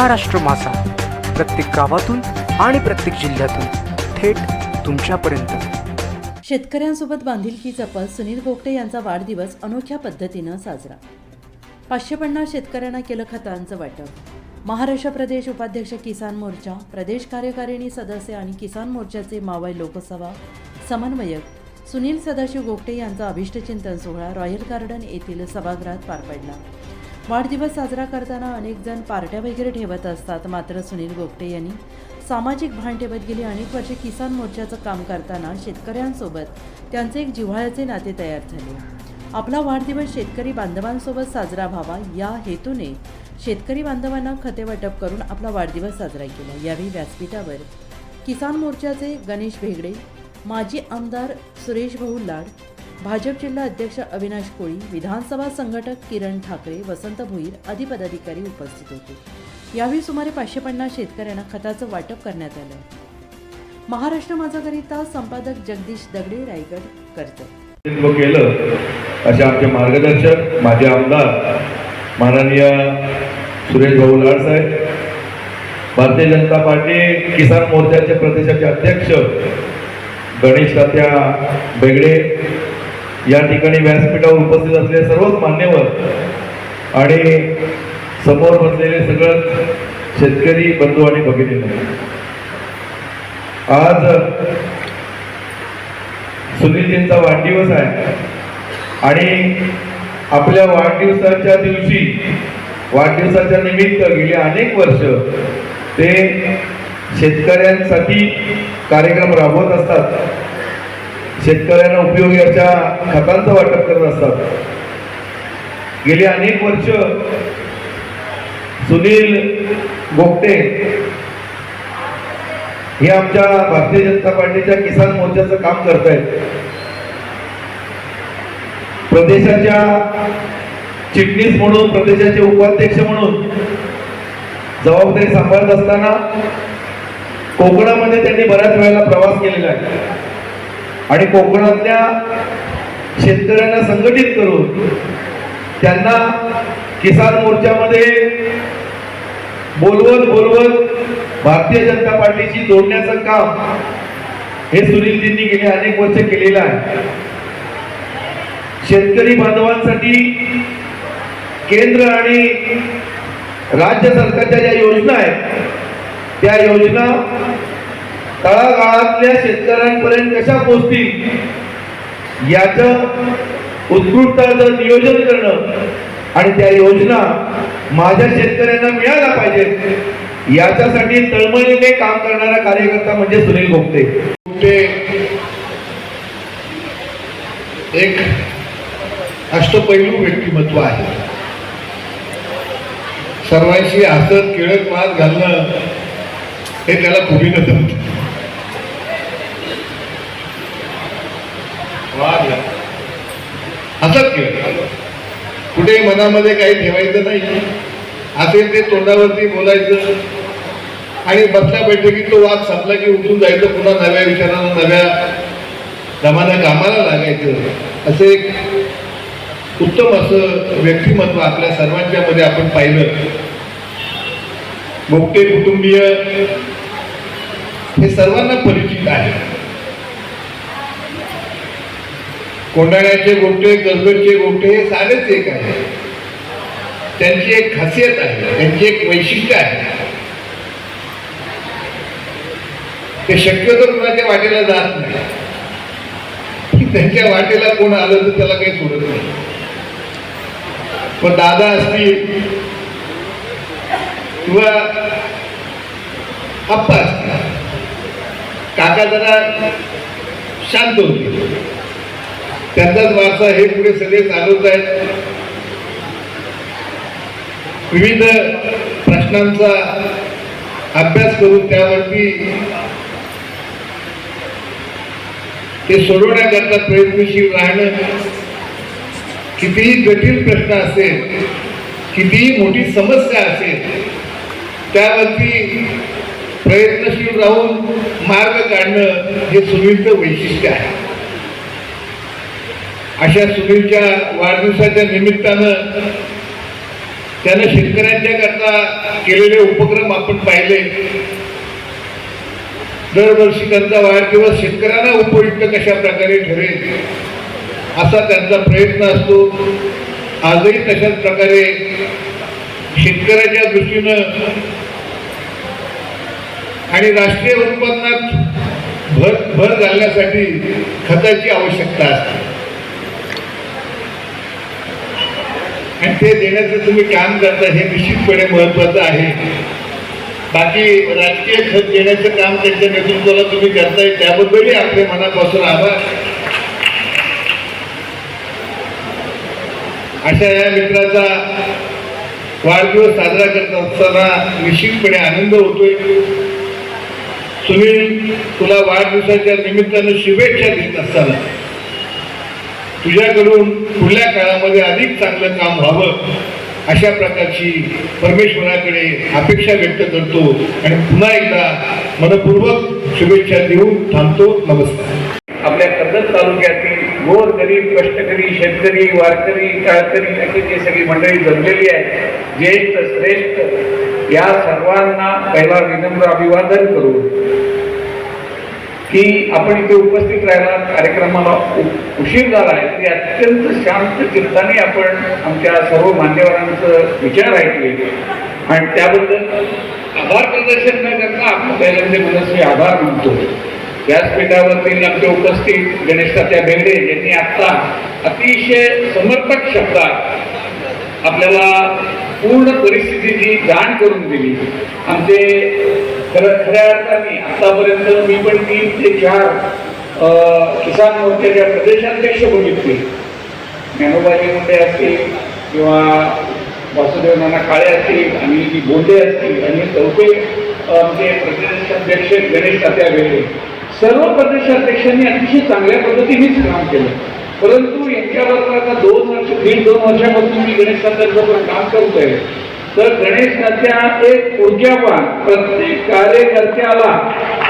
महाराष्ट्र मासा. प्रत्येक गावातून आणि प्रत्येक जिल्ह्यातून थेट तुमच्यापर्यंत. शेतकऱ्यांसोबत बांधिलकी जपत सुनील गोगटे यांचा वाढदिवस अनोख्या पद्धतीनं साजरा. पाचशे पन्नास शेतकऱ्यांना केलं खतांचं वाटप. महाराष्ट्र प्रदेश उपाध्यक्ष किसान मोर्चा प्रदेश कार्यकारिणी सदस्य आणि किसान मोर्चाचे मावळ लोकसभा समन्वयक सुनील सदाशिव गोगटे यांचा अभिष्टचिंतन सोहळा रॉयल गार्डन येथील सभागृहात पार पडला. वाढदिवस साजरा करताना अनेक जण पार्ट्या वगैरे ठेवत असतात. मात्र सुनील गोपटे यांनी सामाजिक भान ठेवत गेली. अनेक वर्षे किसान मोर्चाचं काम करताना शेतकऱ्यांसोबत त्यांचे एक जिव्हाळ्याचे नाते तयार झाले. आपला वाढदिवस शेतकरी बांधवांसोबत साजरा व्हावा या हेतूने शेतकरी बांधवांना खते वाटप करून आपला वाढदिवस साजरा केला. यावेळी व्यासपीठावर किसान मोर्चाचे गणेश भेगडे माजी आमदार सुरेश भाऊ लाड भाजप जिल्हा अध्यक्ष अविनाश कोळी विधानसभा संघटक किरण ठाकरे वसंत भोईर आदी पदाधिकारी उपस्थित होते. यावेळी सुमारे पाचशे पन्नास शेतकऱ्यांना खताचं वाटप करण्यात आलं. महाराष्ट्र माझाकरिता संपादक जगदीश दगडे रायगड कर्जत. केलं असे आमचे मार्गदर्शक माझे आमदार माननीय सुरेश भाऊ लाडसाहेब भारतीय जनता पार्टी किसान मोर्चाचे प्रदेशाचे अध्यक्ष गणेश तात्या बेगडे या ठिकाणी व्यासपीठावर उपस्थित असलेले सर्वच मान्यवर आणि समोर बसलेले सगळं शेतकरी बंधू आणि भगिनी आज सुनीलजींचा वाढदिवस आहे आणि आपल्या वाढदिवसाच्या दिवशी वाढदिवसाच्या निमित्त गेली अनेक वर्ष ते शेतकऱ्यांसाठी कार्यक्रम राबवत असतात. शेतकऱ्यांना उपयोगी अशा खतांचं वाटप करत असतात. गेली अनेक वर्ष सुनील गोपटे हे आमच्या भारतीय जनता पार्टीच्या किसान मोर्चाचं काम करत आहेत प्रदेशाच्या चिटणीस म्हणून प्रदेशाचे उपाध्यक्ष म्हणून जबाबदारी सांभाळत असताना कोकणामध्ये त्यांनी बऱ्याच वेळेला प्रवास केलेला आहे. आणि कोकणातल्या शेतकऱ्यांना संघटित करून त्यांना किसान मोर्चामध्ये बोलवत बोलवत भारतीय जनता पार्टीशी जोडण्याचं काम हे सुनीलजींनी गेले अनेक वर्ष केलेलं आहे. शेतकरी बांधवांसाठी केंद्र आणि राज्य सरकारच्या ज्या योजना आहेत त्या योजना तळागाळातल्या शेतकऱ्यांपर्यंत कशा पोहोचतील? याचं उत्कृष्ट नियोजन करणं आणि त्या योजना माझ्या शेतकऱ्यांना मिळायला पाहिजेत याच्यासाठी तळमळीने काम करणारा कार्यकर्ता म्हणजे सुनील गोपते. ते एक अष्टपैलू व्यक्तिमत्व आहे. सर्वांशी हसत केळत मात घालणं हे त्याला खूप जमत हसत खेळत कुठे मनामध्ये काही ठेवायचं नाही. असेल ते तोंडावरती बोलायचं. आणि बसल्या बैठकीत तो वाद संपला की उठून जायचं पुन्हा नव्या विचारानं नव्या दमानं कामाला लागायचं. असं एक उत्तम असं व्यक्तिमत्व आपल्या सर्वांच्या मध्ये आपण पाहिलं. गोपटे कुटुंबीय हे सर्वांना परिचित आहे. कोंडाण्याचे गोपटे कर्जतचे गोपटे हे सारेच एक आहे. त्यांची एक खासियत आहे त्यांची एक वैशिष्ट्य आहे. ते शक्यतो कुणाच्या वाटेला जात नाही. की त्यांच्या वाटेला कोण आलं तर त्याला काही सोडत नाही. पण दादा असतील किंवा आप्पा असतील काका जरा शांत होते त्यांचाच वारसा हे पुढे सगळे चालवत आहेत. विविध प्रश्नांचा अभ्यास करून त्यावरती ते सोडवण्याकरता प्रयत्नशील राहणं कितीही जटिल प्रश्न असेल कितीही मोठी समस्या असेल त्यावरती प्रयत्नशील राहून मार्ग काढणं हे सुनीलचं वैशिष्ट्य आहे. अशा सुनीलच्या वाढदिवसाच्या निमित्तानं त्यानं शेतकऱ्यांच्या करता केलेले उपक्रम आपण पाहिले. दरवर्षी त्यांचा वाढदिवस शेतकऱ्यांना उपयुक्त कशा प्रकारे ठरेल असा त्यांचा प्रयत्न असतो. आजही तशाच प्रकारे शेतकऱ्याच्या दृष्टीनं आणि राष्ट्रीय उत्पन्नात भर भर घालण्यासाठी खताची आवश्यकता असते. आणि ते देण्याचं तुम्ही काम करता हे निश्चितपणे महत्वाचं आहे. बाकी राजकीय खत देण्याचं काम त्यांच्या नेतृत्वाला तुम्ही करताय त्याबद्दलही आपले मनापासून आभार. अशा या मित्राचा वाढदिवस साजरा करत असताना निश्चितपणे आनंद होतोय. सुनील तुला वाढदिवसाच्या निमित्तानं शुभेच्छा देत असताना. तुझ्याकडून पुढल्या काळामध्ये अधिक चांगलं काम व्हावं अशा प्रकारची परमेश्वराकडे अपेक्षा व्यक्त करतो आणि पुन्हा एकदा मनपूर्वक शुभेच्छा देऊन थांबतो. नमस्कार. आपल्या कर्जत तालुक्यातील गोर गरीब कष्टकरी शेतकरी वारकरी काळकरी अशी जी सगळी मंडळी जमलेली आहे ज्येष्ठ श्रेष्ठ या सर्वांना पहिला विनम्र अभिवादन करू की आपण इथे उपस्थित राहिला कार्यक्रमाला उशीर झाला आहे तरी अत्यंत शांत चित्ताने आपण आमच्या सर्व मान्यवरांचं विचार ऐकले आणि त्याबद्दल आभार प्रदर्शन न करता आपण पहिल्यांदा मनस्वी आभार मानतो. व्यासपीठावरती आमचे उपस्थित गणेश तात्या बेंडे यांनी आत्ता अतिशय समर्पक शब्दात आपल्याला पूर्ण परिस्थितीची जाण करून दिली. आमचे खरं खऱ्या अर्थाने आतापर्यंत मी पण तीन ते चार किसान मोर्चाच्या प्रदेशाध्यक्ष बघितले. ज्ञानोबाजी मुंडे असतील किंवा वासुदेव नाना काळे असतील आणि जी बोंडे असतील आणि चौथे आमचे प्रदेशाध्यक्ष गणेश तात्या वेगळे सर्व प्रदेशाध्यक्षांनी अतिशय चांगल्या पद्धतीनेच काम केलं. परंतु यांच्याबरोबर आता दोन वर्ष दीड दोन वर्षापासून मी गणेश तात्यांबरोबर काम करतोय. तर गणेश तात्या एक ऊर्जावान प्रत्येक कार्यकर्त्याला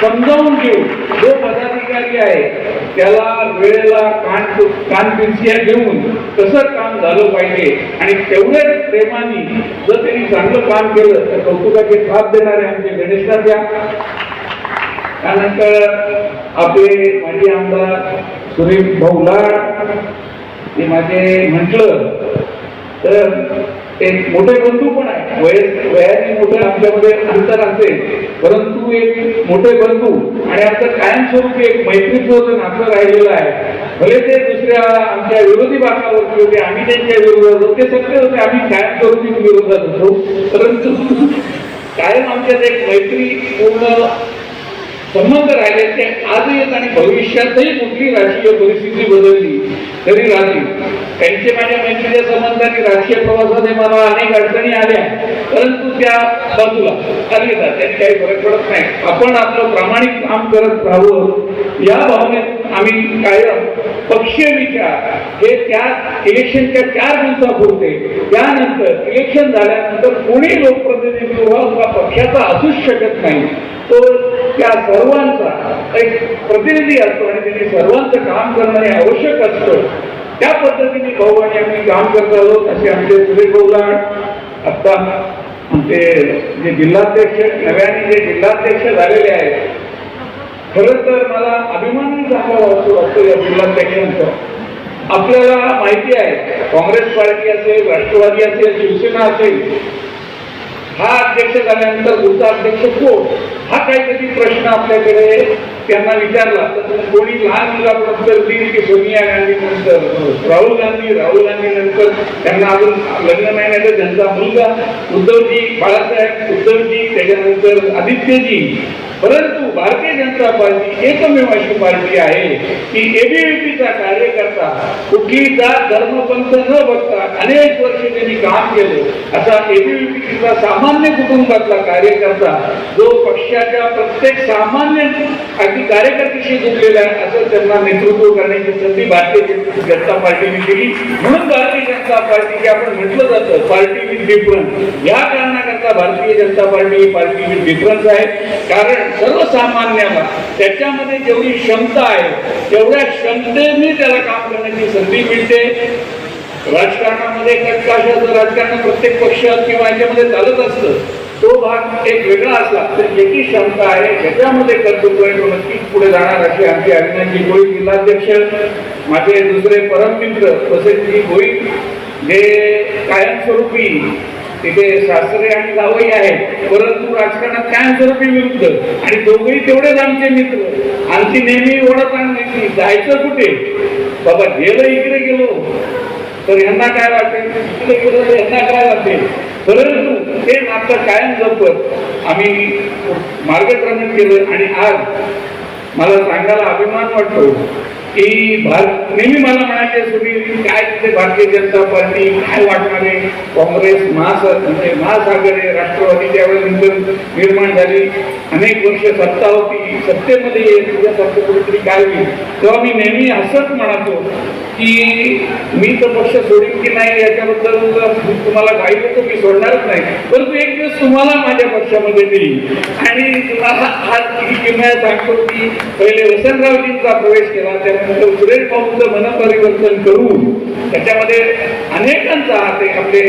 समजावून घेऊन जो पदाधिकारी आहे त्याला वेळेला कान कानपिंसिया घेऊन कसं काम झालं पाहिजे आणि तेवढ्याच प्रेमाने जर त्यांनी चांगलं काम केलं तर कौतुकाचे थाप देणारे आमचे गणेश तात्या त्यानंतर आपले माजी आमदार सुरेश भाऊ लाड हे माझे म्हटलं तर एक मोठे बंधू पण आहे वय वयाने मोठे आमच्यामध्ये अंतर असेल. परंतु एक मोठे बंधू आणि आमचं कायमस्वरूपी एक मैत्रीपूर्ण नातं राहिलेलं आहे. भले ते दुसऱ्या आमच्या विरोधी भागावरती होते आम्ही त्यांच्या विरोधात होते. ते सत्य होते आम्ही कायमस्वरूपी विरोधात होतो. परंतु कायम आमच्यात एक मैत्री पूर्ण संबंध राहिले ते आजही आणि भविष्यातही कुठली राजकीय परिस्थिती बदलली तरी राहतील. त्यांचे माझ्या मैत्रीच्या संबंधाने राजकीय प्रवासाने मला अनेक अडचणी आल्या. परंतु त्या बाजूला खाली येतात त्याने काही फरक पडत नाही. आपण आपलं प्रामाणिक काम करत राहावं या भावनेत आम्ही कायम पक्षीय विचार हे त्या इलेक्शनच्या चार दिवसापुरते. त्यानंतर इलेक्शन झाल्यानंतर कोणी लोकप्रतिनिधी हा पक्षाचा असूच शकत नाही. तो त्या सर्वांचा एक प्रतिनिधी असतो आणि त्यांनी सर्वांचं काम करणं हे आवश्यक असतं. त्या पद्धतीने भाऊ आणि आम्ही काम करत आहोत असे आमचे सुरेश भाऊलाड आता ते जे जिल्हाध्यक्ष नव्याने जे जिल्हाध्यक्ष झालेले आहेत खरं तर मला अभिमान झाला असं वाटतं या जिल्हाध्यक्षांचा. आपल्याला माहिती आहे काँग्रेस पार्टी असेल राष्ट्रवादी असेल शिवसेना असेल हा अध्यक्ष झाल्यानंतर पुढचा अध्यक्ष कोण? हा काहीतरी प्रश्न आपल्याकडे त्यांना विचारला. तर कोणी लहान मुला दिली की सोनिया गांधी नंतर राहुल गांधी राहुल गांधी नंतर त्यांना अजून लग्न नाही नाही तर त्यांचा मुलगा उद्धवजी बाळासाहेब उद्धवजी त्याच्यानंतर आदित्यजी परंतु भारतीय जनता पार्टी एकमेव अशी पार्टी आहे की एबीव्हीपीचा कार्यकर्ता कुठली जात धर्मपंथ न बघता अनेक वर्ष त्यांनी काम केले. असा एबीव्हीपीचा सामान्य कुटुंबातला कार्यकर्ता जो पक्षाच्या प्रत्येक सामान्य अगदी कार्यकर्त्याशी जुडलेला आहे असं त्यांना नेतृत्व करण्याची संधी भारतीय जनता पार्टीने दिली. म्हणून भारतीय जनता पार्टीचे आपण म्हटलं जातं पार्टी विथ डिफरन्स या कारणाकरता भारतीय जनता पार्टी ही पार्टी विथ डिफरन्स आहे. कारण सर्वसामान्याला त्याच्यामध्ये जेवढी क्षमता आहे तेवढ्या क्षमतेने त्याला काम करण्याची संधी मिळते. राजकारणामध्ये कटकाशाचं राजकारण प्रत्येक पक्ष किंवा याच्यामध्ये चालत असतं तो भाग एक वेगळा असला तर ज्याची क्षमता आहे ज्याच्यामध्ये कर्तृत्व आहे तो नक्कीच पुढे जाणार अशी आमची अभिनंदी गोळी जिल्हाध्यक्ष माझे दुसरे परममित्र तसेच वसंतजी गोळी जे कायमस्वरूपी तिथे सासरे आणि जावई आहेत परंतु राजकारणात कायमस्वरूपी विरुद्ध. आणि दोघेही तेवढेच आमचे मित्र. आमची नेहमी ओढत आणण्याची जायचं कुठे? बाबा गेलं इकडे गेलो तर यांना काय वाटेल? तिकडे गेलो तर यांना काय वाटेल? परंतु ते नातं कायम जपत आम्ही मार्गक्रमण केलं आणि आज मला सांगायला अभिमान वाटतो. की भारत नेहमी मला म्हणायचे सुनील काय तिथे भारतीय जनता पार्टी काय वाटणार आहे काँग्रेस महासा म्हणजे महासागर आहे राष्ट्रवादी त्यावेळेस निर्माण झाली. अनेक वर्ष सत्ता होती. सत्तेमध्ये तुझ्या तुझ्यासारखं कुठेतरी काय होईल? तेव्हा मी नेहमी असंच म्हणातो की मी तर पक्ष सोडेन की नाही याच्याबद्दल तुम्हाला काही होतो मी सोडणारच नाही. परंतु एक दिवस तुम्हाला माझ्या पक्षामध्ये देईल. आणि तुम्हाला आज ही किमया सांगतो की पहिले वसंतरावजींचा प्रवेश केला त्यानंतर सुरेश भाऊंचं मनपरिवर्तन करून त्याच्यामध्ये अनेकांचा ते आपले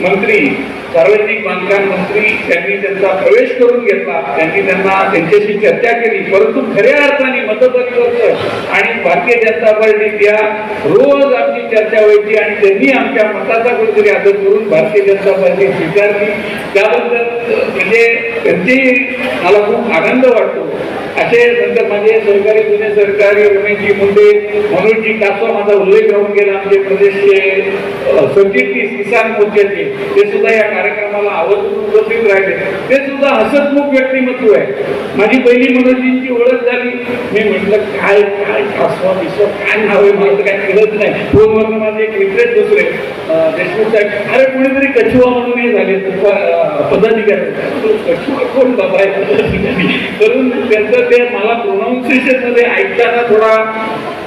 मंत्री सार्वजनिक बांधकाम मंत्री त्यांनी त्यांचा प्रवेश करून घेतला. त्यांनी त्यांना त्यांच्याशी चर्चा केली. परंतु खऱ्या अर्थाने मतपरिवर्तन आणि भारतीय जनता पार्टीत या रोज आमची चर्चा व्हायची आणि त्यांनी आमच्या मताचा कुठेतरी आदर करून भारतीय जनता पार्टी स्वीकारली. त्याबद्दल म्हणजे त्यांची मला खूप आनंद वाटतो. असे नंतर माझे सहकारी जुने सरकारी रमेशजी मुंडे मनोजजी कासव माझा उल्लेख राहून गेला. म्हणजे म्हणजे आमचे प्रदेशचे अ, सरचिटणीस किसान मोर्चाचे ते सुद्धा या कार्यक्रमाला आवर्जून उपस्थित राहिले. ते सुद्धा हसतमुख व्यक्तिमत्व आहे. माझी पहिली मनोजींची ओळख झाली. मी म्हटलं काय काय कासवा विश्व काय नाव आहे? मला काय कळत नाही. फोनवरनं माझे एक मित्रच दुसरे देशमुख साहेब अरे कोणीतरी कछुआ म्हणून हे झाले पदाधिकारी कछुआ कोण बाबा आहे? पदाधिकारी. करून त्यांचं ते मला प्रोनाऊन्सिएशनमध्ये ऐकताना थोडा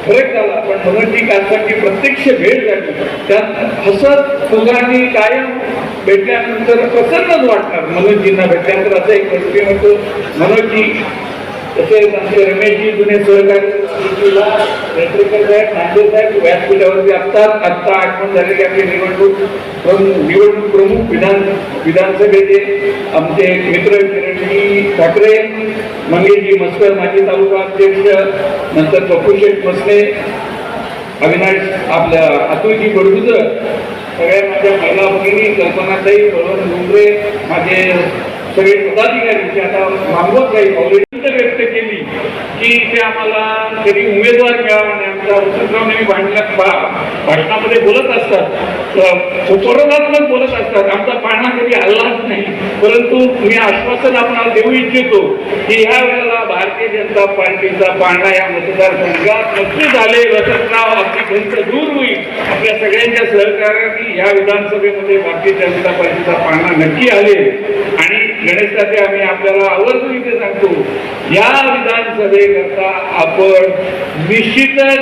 फरक झाला. पण मनोजी कालसाठी प्रत्यक्ष भेट झाली. त्यात हसत फुगानी कायम भेटल्यानंतर प्रसन्नच वाटणार मनोजींना भेटल्यानंतर असं एक गोष्टी होतो. मनोजी तसेच आमचे रमेशजी जुने सहकारी रेटरेकर साहेब साहेब आत्ता आठवण झालेली आपली निवडणूक प्रमुख निवडणूक प्रमुख विधान विधानसभेचे आमचे मित्र किरणजी ठाकरे मंगेशजी मस्कर माजी तालुका अध्यक्ष नंतर पप्पू शेठ मसने अविनाश आपल्या अतुलजी बडगुजर सगळ्या माझ्या महिला भगिनी कल्पनाताई बळवंत डोंगरे माझे सगळे पदाधिकारी आता मागवत काही ऑलरेडी की ते आम्हाला कधी उमेदवार मिळावा नाही आमचा वसंतराव भाषणामध्ये बोलत असतात. उपरोधात्मक बोलत असतात. आमचा पाळणा कधी हल्लाच नाही. परंतु मी आश्वासन आपणाला देऊ इच्छितो की ह्या वेळेला भारतीय जनता पार्टीचा पाळणा या मतदारसंघात नक्की झाले वसंतराव आपली खंत दूर होईल. आपल्या सगळ्यांच्या सहकार्याने ह्या विधानसभेमध्ये भारतीय जनता पार्टीचा पाळणा नक्की आले आणि गणेशसाठी आम्ही आपल्याला आवर्जून इथे सांगतो या विधानसभेकरता आपण निश्चितच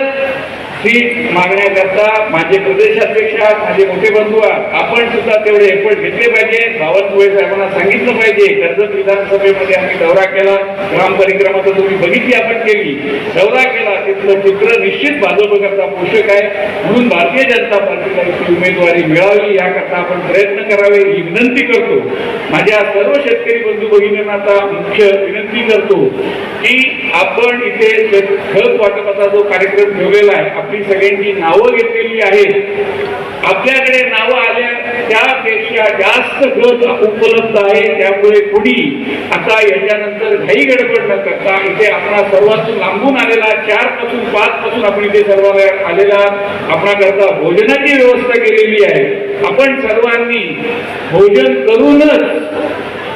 सीट मागण्याकरता माझे प्रदेशाध्यक्ष आहात, माझे मोठे बंधू आहात. आपण सुद्धा तेवढे एफर्ट घेतले पाहिजे. बावनकुळे साहेबांना सांगितलं पाहिजे. कर्जत विधानसभेमध्ये आम्ही दौरा केला. ग्राम परिक्रमा तर तुम्ही बघितली आपण केली. दौरा केला. तिथलं चित्र निश्चित भाजपकरता पोषक आहे. म्हणून भारतीय जनता पार्टीला इथली उमेदवारी मिळावी याकरता आपण प्रयत्न करावे ही विनंती करतो. माझ्या सर्व शेतकरी बंधू भगिनींना आता मुख्य विनंती करतो. की आपण इथे खत वाटपाचा जो कार्यक्रम ठेवलेला आहे आपली सगळ्यांची नावं घेतलेली आहेत. आपल्याकडे नावं आल्या त्यापेक्षा जास्त खत उपलब्ध आहे त्यामुळे कुणी आता याच्यानंतर घाई गडबड न करता इथे आपला सर्वातून लांबून आलेला चारपासून पाच पासून आपण इथे सर्व आलेला आपणाकरता भोजनाची व्यवस्था केलेली आहे. आपण सर्वांनी भोजन करूनच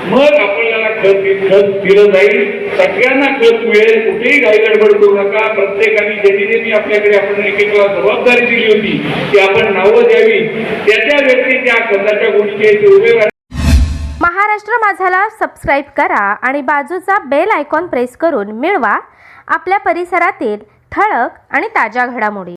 मग आपण याला खत खत दिलं जाईल सगळ्यांना खत मिळेल. कुठेही घाई गडबड करू नका. प्रत्येकाने ज्यांनी ज्यांनी आपल्याकडे आपण एकेकाला जबाबदारी दिली होती की आपण नावं द्यावी. त्याच्या व्यक्ती त्या खताच्या गोष्टी आहेत, ते उभे महाराष्ट्र माझाला सबस्क्राईब करा आणि बाजूचा बेल आयकॉन प्रेस करून मिळवा. आपल्या परिसरातील ठळक आणि ताज्या घडामोडी.